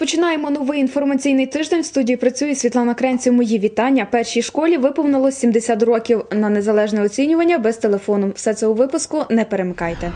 розпочинаємо новий інформаційний тиждень. В студії працює Світлана Кренців. Мої вітання. Першій школі виповнилось 70 років на незалежне оцінювання без телефону. Все це у випуску. Не перемикайте.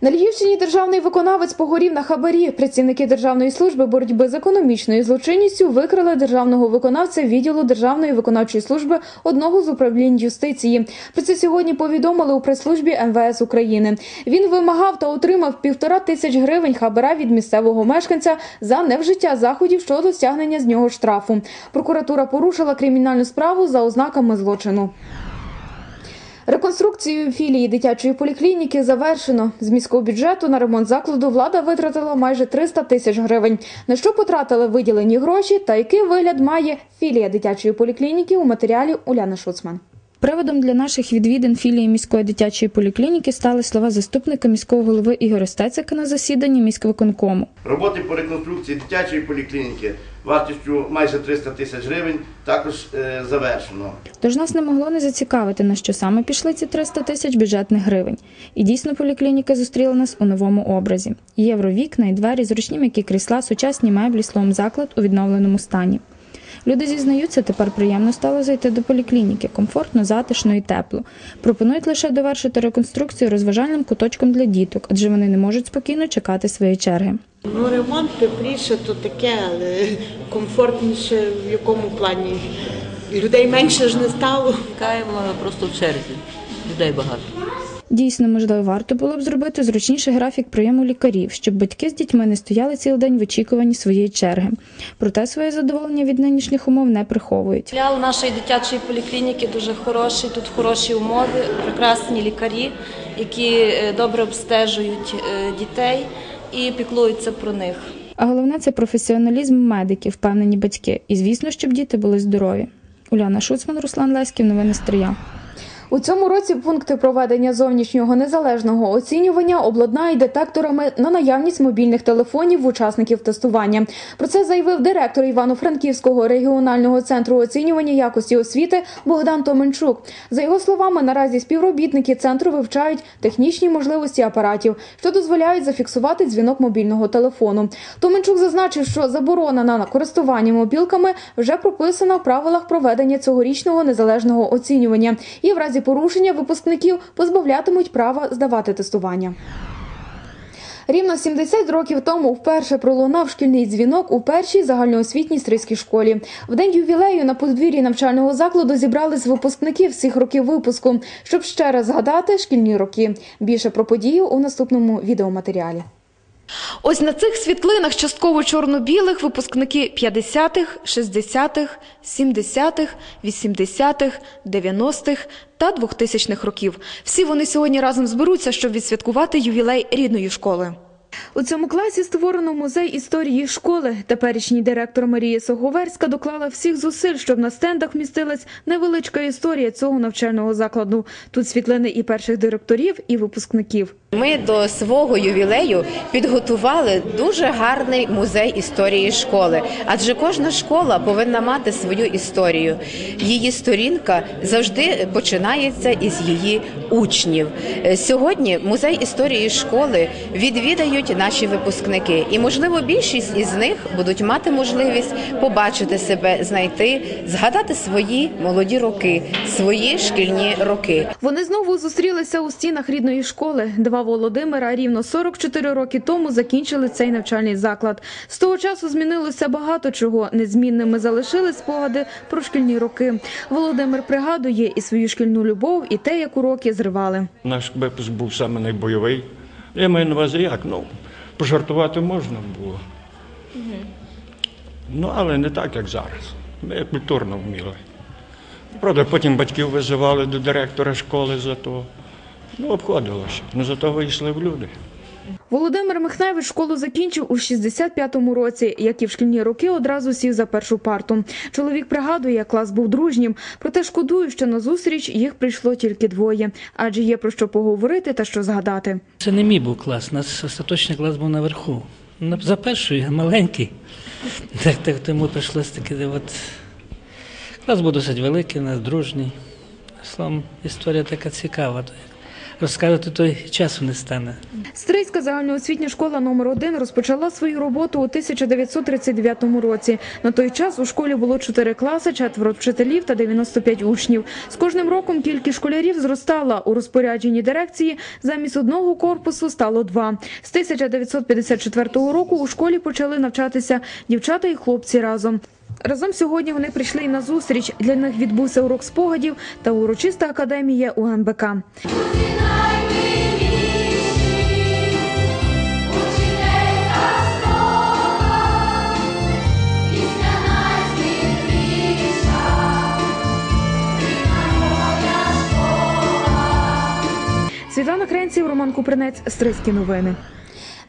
На Львівщині державний виконавець погорів на хабарі. Працівники Державної служби боротьби з економічною злочинністю викрили державного виконавця відділу Державної виконавчої служби одного з управлінь юстиції. Про це сьогодні повідомили у прес-службі МВС України. Він вимагав та отримав півтора тисяч гривень хабара від місцевого мешканця за невжиття заходів щодо стягнення з нього штрафу. Прокуратура порушила кримінальну справу за ознаками злочину. Реконструкцію філії дитячої поліклініки завершено. З міського бюджету на ремонт закладу влада витратила майже 300 тисяч гривень. На що потратили виділені гроші та який вигляд має філія дитячої поліклініки у матеріалі Уляна Шуцман. Приводом для наших відвідин філії міської дитячої поліклініки стали слова заступника міського голови Ігоря Стецика на засіданні міськвиконкому. Роботи по реконструкції дитячої поліклініки вартістю майже 300 тисяч гривень також е, завершено. Тож нас не могло не зацікавити, на що саме пішли ці 300 тисяч бюджетних гривень. І дійсно поліклініка зустріла нас у новому образі: євровікна і двері, зручні м'які крісла, сучасні меблі, словом заклад у відновленому стані. Люди зізнаються, тепер приємно стало зайти до поліклініки, комфортно, затишно і тепло. Пропонують лише довершити реконструкцію розважальним куточком для діток, адже вони не можуть спокійно чекати своєї черги. Ну, ремонт тепліше, то таке, але комфортніше в якому плані. Людей менше ж не стало. Чекаємо просто в черзі. Людей багато. Дійсно, можливо, варто було б зробити зручніший графік прийому лікарів, щоб батьки з дітьми не стояли цілий день в очікуванні своєї черги. Проте своє задоволення від нинішніх умов не приховують. Філіал нашої дитячої поліклініки дуже хороший. Тут хороші умови, прекрасні лікарі, які е, добре обстежують е, дітей і піклуються про них. А головне це професіоналізм медиків, впевнені батьки. І звісно, щоб діти були здорові. Уляна Шуцман, Руслан Леськів, новини Стрия. У цьому році пункти проведення зовнішнього незалежного оцінювання обладнають детекторами на наявність мобільних телефонів учасників тестування. Про це заявив директор Івано-Франківського регіонального центру оцінювання якості освіти Богдан Томенчук. За його словами, наразі співробітники центру вивчають технічні можливості апаратів, що дозволяють зафіксувати дзвінок мобільного телефону. Томенчук зазначив, що заборона на користування мобілками вже прописана в правилах проведення цьогорічного незалежного оцінювання і в разі порушення випускників позбавлятимуть права здавати тестування. Рівно 70 років тому вперше пролунав шкільний дзвінок у першій загальноосвітній стрийській школі. В день ювілею на подвір'ї навчального закладу зібрались випускники всіх років випуску, щоб ще раз згадати шкільні роки. Більше про подію у наступному відеоматеріалі. Ось на цих світлинах частково чорно-білих випускники 50-х, 60-х, 70-х, 80-х, 90-х та 2000-х років. Всі вони сьогодні разом зберуться, щоб відсвяткувати ювілей рідної школи. У цьому класі створено музей історії школи. Теперішній директор Марія Соговерська доклала всіх зусиль, щоб на стендах вмістилась невеличка історія цього навчального закладу. Тут світлини і перших директорів, і випускників. Ми до свого ювілею підготували дуже гарний музей історії школи, адже кожна школа повинна мати свою історію. Її сторінка завжди починається із її учнів. Е, Сьогодні музей історії школи відвідають наші випускники, і можливо більшість із них будуть мати можливість побачити себе, знайти, згадати свої молоді роки, свої шкільні роки. Вони знову зустрілися у стінах рідної школи. Два Володимира рівно 44 роки тому закінчили цей навчальний заклад. З того часу змінилося багато чого. Незмінними залишили спогади про шкільні роки. Володимир пригадує і свою шкільну любов, і те, як уроки зривали. Наш випуск був саме найбойовий. Я маю на увазі як? Ну, пожартувати можна було. Ну, але не так, як зараз. Ми культурно вміли. Правда, потім батьків визивали до директора школи за то. Ну, обходилося. Ну, зато вийшли в люди. Володимир Михневич школу закінчив у 65-му році. Як і в шкільні роки, одразу сів за першу парту. Чоловік пригадує, клас був дружнім, проте шкодую, що на зустріч їх прийшло тільки двоє, адже є про що поговорити та що згадати. Це не мій був клас, у нас остаточний клас був наверху. За першою маленький. Так, так тому прийшлося таки. От. Клас був досить великий, у нас дружній. Словом, історія така цікава. Розказувати, то й часу не стане. Стрийська загальноосвітня школа номер 1 розпочала свою роботу у 1939 році. На той час у школі було 4 класи, четверо вчителів та 95 учнів. З кожним роком кількість школярів зростала. У розпорядженні дирекції замість одного корпусу стало два. З 1954 року у школі почали навчатися дівчата і хлопці разом. Разом сьогодні вони прийшли і на зустріч. Для них відбувся урок спогадів та урочиста академія УНБК. Світлана Кренців, Роман Купринець, Стрийські новини.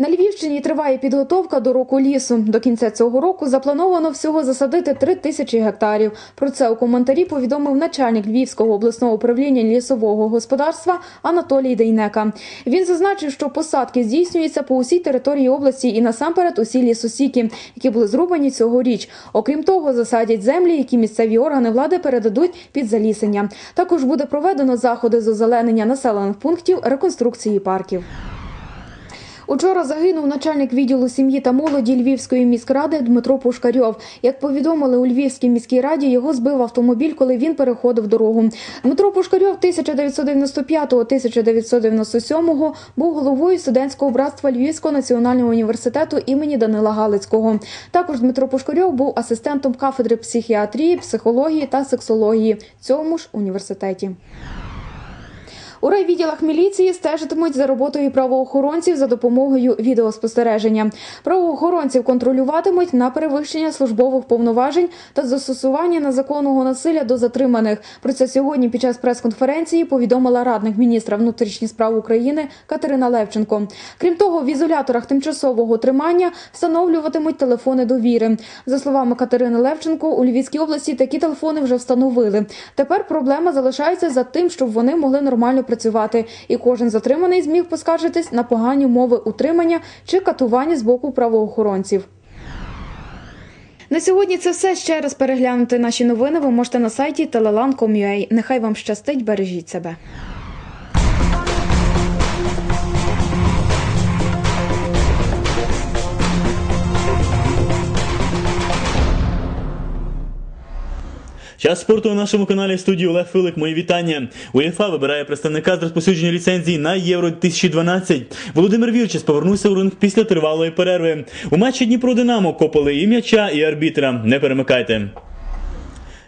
На Львівщині триває підготовка до року лісу. До кінця цього року заплановано всього засадити 3 тисячі гектарів. Про це у коментарі повідомив начальник Львівського обласного управління лісового господарства Анатолій Дейнека. Він зазначив, що посадки здійснюються по усій території області і насамперед усі лісосіки, які були зрубані цьогоріч. Окрім того, засадять землі, які місцеві органи влади передадуть під залісення. Також буде проведено заходи з озеленення населених пунктів реконструкції парків. Учора загинув начальник відділу сім'ї та молоді Львівської міськради Дмитро Пушкарьов. Як повідомили у Львівській міській раді, його збив автомобіль, коли він переходив дорогу. Дмитро Пушкарьов 1995-1997 був головою студентського братства Львівського національного університету імені Данила Галицького. Також Дмитро Пушкарьов був асистентом кафедри психіатрії, психології та сексології цьому ж університеті. У райвідділах міліції стежитимуть за роботою правоохоронців за допомогою відеоспостереження. Правоохоронців контролюватимуть на перевищення службових повноважень та застосування незаконного насилля до затриманих. Про це сьогодні під час прес-конференції повідомила радник міністра внутрішніх справ України Катерина Левченко. Крім того, в ізоляторах тимчасового тримання встановлюватимуть телефони довіри. За словами Катерини Левченко, у Львівській області такі телефони вже встановили. Тепер проблема залишається за тим, щоб вони могли нормально працювати, і кожен затриманий зміг поскаржитись на погані умови утримання чи катування з боку правоохоронців. На сьогодні це все. Ще раз переглянути наші новини ви можете на сайті telelan.com.ua. Нехай вам щастить, бережіть себе. Час спорту на нашому каналі студії Олег Филик. Мої вітання. УЄФА вибирає представника з розпосюдження ліцензії на Євро 2012. Володимир Вірчес повернувся у ринг після тривалої перерви. У матчі Дніпро Динамо копали і м'яча, і арбітра. Не перемикайте.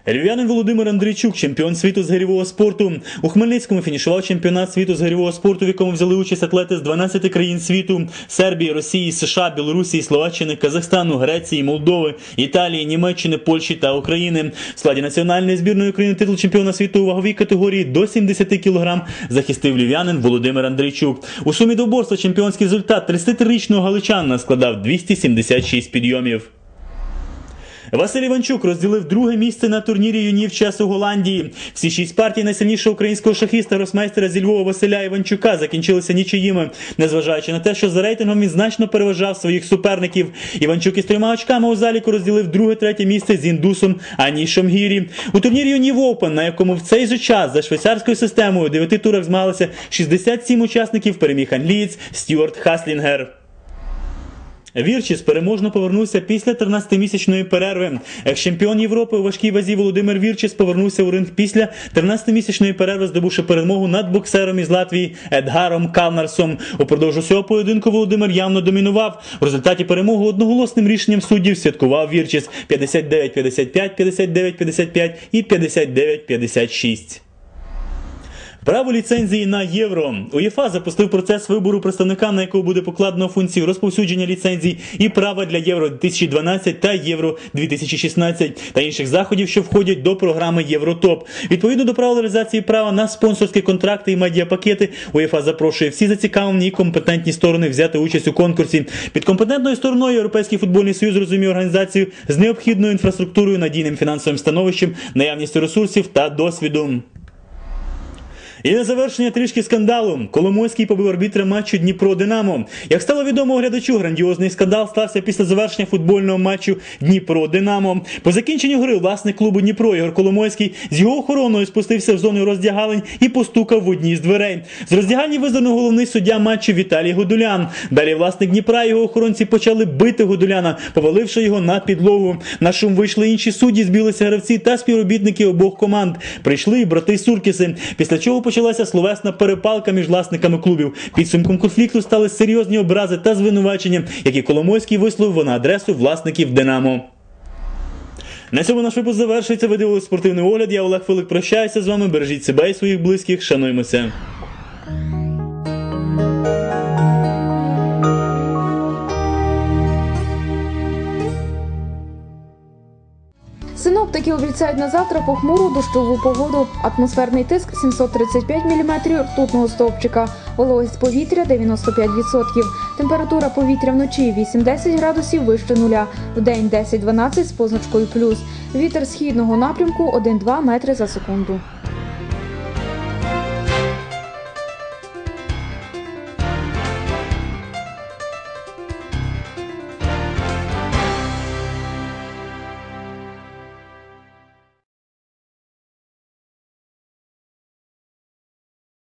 Львів'янин Володимир Андрійчук, чемпіон світу з гирьового спорту. У Хмельницькому фінішував чемпіонат світу з гирьового спорту, в якому взяли участь атлети з 12 країн світу: Сербії, Росії, США, Білорусі, Словаччини, Казахстану, Греції, Молдови, Італії, Німеччини, Польщі та України. В складі національної збірної України титул чемпіона світу у ваговій категорії до 70 кг захистив львів'янин Володимир Андрійчук. У сумі до борства чемпіонський результат 33-річного галичанина складав 276 підйомів. Василь Іванчук розділив друге місце на турнірі юнів часу Голландії. Всі шість партій найсильнішого українського шахіста росмейстера зі Львова Василя Іванчука закінчилися нічиїми, незважаючи на те, що за рейтингом він значно переважав своїх суперників. Іванчук із трьома очками у заліку розділив друге-третє місце з індусом Анішом Гірі. У турнірі юнів Open, на якому в цей же час за швейцарською системою у дев'яти турах змагалися 67 учасників, переміг англієць Стюарт Хаслінгер. Вірчіс переможно повернувся після 13-місячної перерви. Екс-чемпіон Європи у важкій вазі Володимир Вірчіс повернувся у ринг після 13-місячної перерви, здобувши перемогу над боксером із Латвії Едгаром Калнарсом. Упродовж усього поєдинку Володимир явно домінував. В результаті перемоги одноголосним рішенням суддів святкував Вірчіс 59-55, 59-55 і 59-56. Право ліцензії на євро. УЄФА запустив процес вибору представника, на якого буде покладено функцію розповсюдження ліцензій і права для євро 2012 та євро 2016 та інших заходів, що входять до програми Євротоп. Відповідно до правил реалізації права на спонсорські контракти і медіапакети, УЄФА запрошує всі зацікавлені і компетентні сторони взяти участь у конкурсі. Під компетентною стороною Європейський футбольний союз розуміє організацію з необхідною інфраструктурою, надійним фінансовим становищем, наявністю ресурсів та досвіду. І на завершення трішки скандалу. Коломойський побив арбітра матчу Дніпро Динамо. Як стало відомо глядачу, грандіозний скандал стався після завершення футбольного матчу Дніпро Динамо. По закінченню гри власник клубу Дніпро Ігор Коломойський з його охороною спустився в зону роздягалень і постукав в одній з дверей. З роздягальні визнано головний суддя матчу Віталій Гудулян. Далі власник Дніпра і його охоронці почали бити Гудуляна, поваливши його на підлогу. На шум вийшли інші судді, збілися гравці та співробітники обох команд. Прийшли брати Суркіси. Після чого почалася словесна перепалка між власниками клубів. Підсумком конфлікту стали серйозні образи та звинувачення, які Коломойський висловив на адресу власників Динамо. На цьому наш випуск завершується. Ви дивились спортивний огляд. Я Олег Филик прощаюся з вами. Бережіть себе і своїх близьких. Шануємося. Синоптики обіцяють на завтра похмуру дощову погоду. Атмосферний тиск 735 мм ртутного стовпчика, вологість повітря 95%. Температура повітря вночі 8-10 градусів вище нуля, в день 10-12 з позначкою плюс. Вітер східного напрямку 1-2 метри за секунду.